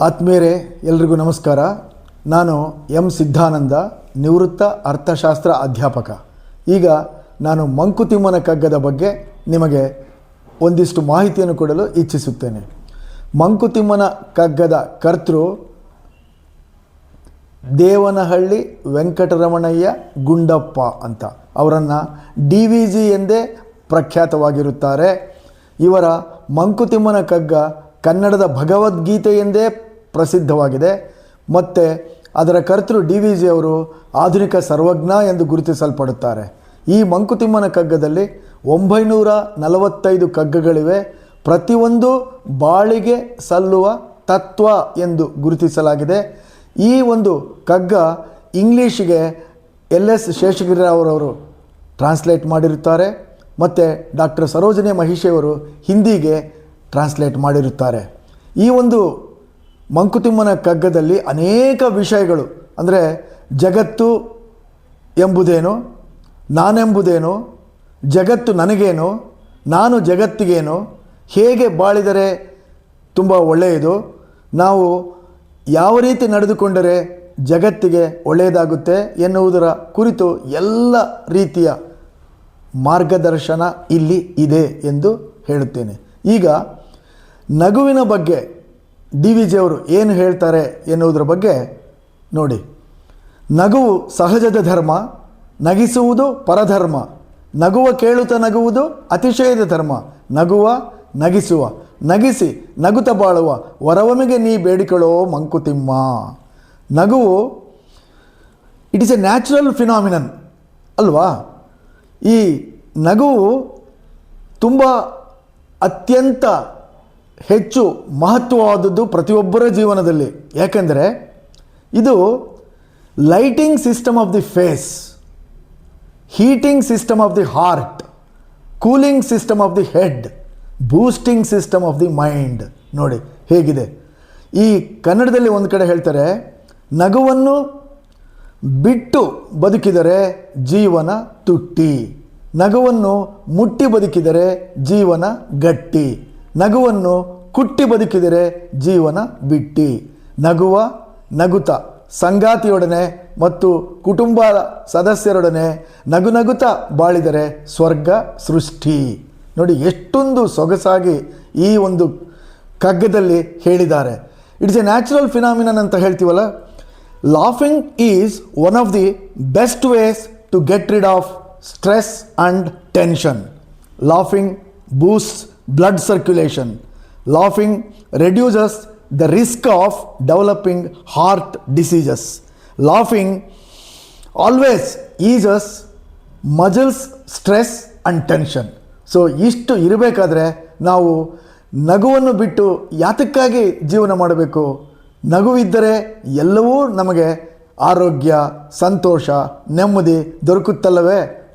ಆತ್ಮೀಯರೇ ಎಲ್ರಿಗೂ ನಮಸ್ಕಾರ. ನಾನು ಎಂ ಸಿದ್ಧಾನಂದ, ನಿವೃತ್ತ ಅರ್ಥಶಾಸ್ತ್ರ ಅಧ್ಯಾಪಕ. ಈಗ ನಾನು ಮಂಕುತಿಮ್ಮನ ಕಗ್ಗದ ಬಗ್ಗೆ ನಿಮಗೆ ಒಂದಿಷ್ಟು ಮಾಹಿತಿಯನ್ನು ಕೊಡಲು ಇಚ್ಛಿಸುತ್ತೇನೆ. ಮಂಕುತಿಮ್ಮನ ಕಗ್ಗದ ಕರ್ತೃ ದೇವನಹಳ್ಳಿ ವೆಂಕಟರಮಣಯ್ಯ ಗುಂಡಪ್ಪ ಅಂತ. ಅವರನ್ನು ಡಿ ವಿ ಜಿ ಎಂದೇ ಪ್ರಖ್ಯಾತವಾಗಿರುತ್ತಾರೆ. ಇವರ ಮಂಕುತಿಮ್ಮನ ಕಗ್ಗ ಕನ್ನಡದ ಭಗವದ್ಗೀತೆ ಎಂದೇ ಪ್ರಸಿದ್ಧವಾಗಿದೆ. ಮತ್ತು ಅದರ ಕರ್ತೃ ಡಿ ವಿ ಜಿ ಅವರು ಆಧುನಿಕ ಸರ್ವಜ್ಞ ಎಂದು ಗುರುತಿಸಲ್ಪಡುತ್ತಾರೆ. ಈ ಮಂಕುತಿಮ್ಮನ ಕಗ್ಗದಲ್ಲಿ ಒಂಬೈನೂರ ನಲವತ್ತೈದು ಕಗ್ಗಗಳಿವೆ. ಪ್ರತಿಯೊಂದು ಬಾಳಿಗೆ ಸಲ್ಲುವ ತತ್ವ ಎಂದು ಗುರುತಿಸಲಾಗಿದೆ. ಈ ಒಂದು ಕಗ್ಗ ಇಂಗ್ಲೀಷಿಗೆ ಎಲ್ ಎಸ್ ಶೇಷಗಿರಿರಾವ್ರವರು ಟ್ರಾನ್ಸ್ಲೇಟ್ ಮಾಡಿರುತ್ತಾರೆ. ಮತ್ತು ಡಾಕ್ಟರ್ ಸರೋಜಿನಿ ಮಹಿಷಿಯವರು ಹಿಂದಿಗೆ ಟ್ರಾನ್ಸ್ಲೇಟ್ ಮಾಡಿರುತ್ತಾರೆ. ಈ ಒಂದು ಮಂಕುತಿಮ್ಮನ ಕಗ್ಗದಲ್ಲಿ ಅನೇಕ ವಿಷಯಗಳು. ಅಂದರೆ ಜಗತ್ತು ಎಂಬುದೇನು, ನಾನೆಂಬುದೇನು, ಜಗತ್ತು ನನಗೇನು, ನಾನು ಜಗತ್ತಿಗೇನು, ಹೇಗೆ ಬಾಳಿದರೆ ತುಂಬ ಒಳ್ಳೆಯದು. ನಾವು ಯಾವ ರೀತಿ ನಡೆದುಕೊಂಡರೆ ಜಗತ್ತಿಗೆ ಒಳ್ಳೆಯದಾಗುತ್ತೆ ಎನ್ನುವುದರ ಕುರಿತು ಎಲ್ಲ ರೀತಿಯ ಮಾರ್ಗದರ್ಶನ ಇಲ್ಲಿ ಇದೆ ಎಂದು ಹೇಳುತ್ತೇನೆ. ಈಗ ನಗುವಿನ ಬಗ್ಗೆ ಡಿ ವಿ ಜಿಯವರು ಏನು ಹೇಳ್ತಾರೆ ಎನ್ನುವುದರ ಬಗ್ಗೆ ನೋಡಿ. ನಗುವು ಸಹಜದ ಧರ್ಮ, ನಗಿಸುವುದು ಪರಧರ್ಮ. ನಗುವ ಕೇಳುತ್ತ ನಗುವುದು ಅತಿಶಯದ ಧರ್ಮ. ನಗುವ, ನಗಿಸುವ. ನಗಿಸಿ ನಗುತ ಬಾಳುವ. ವರವಮಿಗೆ ನೀ ಬೇಡಿಕೊಳ್ಳೋ Mankutimma. ನಗುವು it is a natural phenomenon ಅಲ್ವಾ? ಈ ನಗುವು ತುಂಬ ಅತ್ಯಂತ ಹೆಚ್ಚು ಮಹತ್ವವಾದದ್ದು ಪ್ರತಿಯೊಬ್ಬರ ಜೀವನದಲ್ಲಿ. ಯಾಕೆಂದರೆ ಇದು lighting system of the face heating system of the heart cooling system of the head boosting system of the mind ನೋಡಿ, ಹೇಗಿದೆ? ಈ ಕನ್ನಡದಲ್ಲಿ ಒಂದು ಕಡೆ ಹೇಳ್ತಾರೆ, ನಗುವನ್ನು ಬಿಟ್ಟು ಬದುಕಿದರೆ ಜೀವನ ತುಟ್ಟಿ. ನಗುವನ್ನು ಮುಟ್ಟಿ ಬದುಕಿದರೆ ಜೀವನ ಗಟ್ಟಿ. ನಗುವನ್ನು ಕುಟ್ಟಿ ಬದುಕಿದರೆ ಜೀವನ ಬಿಟ್ಟಿ. ನಗುವ ನಗುತ ಸಂಗಾತಿಯೊಡನೆ ಮತ್ತು ಕುಟುಂಬ ಸದಸ್ಯರೊಡನೆ ನಗು ನಗುತ ಬಾಳಿದರೆ ಸ್ವರ್ಗ ಸೃಷ್ಟಿ. ನೋಡಿ, ಎಷ್ಟೊಂದು ಸೊಗಸಾಗಿ ಈ ಒಂದು ಕಗ್ಗದಲ್ಲಿ ಹೇಳಿದ್ದಾರೆ. ಇಟ್ಸ್ ಎ ನ್ಯಾಚುರಲ್ ಫಿನಾಮಿನನ್ ಅಂತ ಹೇಳ್ತೀವಲ್ಲ? Laughing is one of the best ways to get rid of stress and tension laughing boost blood circulation laughing reduces the risk of developing heart diseases laughing always eases muscles stress and tension so ಇಷ್ಟು ಇರಬೇಕಾದ್ರೆ ನಾವು ನಗುವನ್ನು ಬಿಟ್ಟು ಯಾತಕ್ಕಾಗಿ ಜೀವನ ಮಾಡಬೇಕು? ನಗುವಿದ್ದರೆ ಎಲ್ಲವೂ ನಮಗೆ ಆರೋಗ್ಯ, ಸಂತೋಷ, ನೆಮ್ಮದಿ ದೊರಕುತ್ತಲ್ಲವೇ?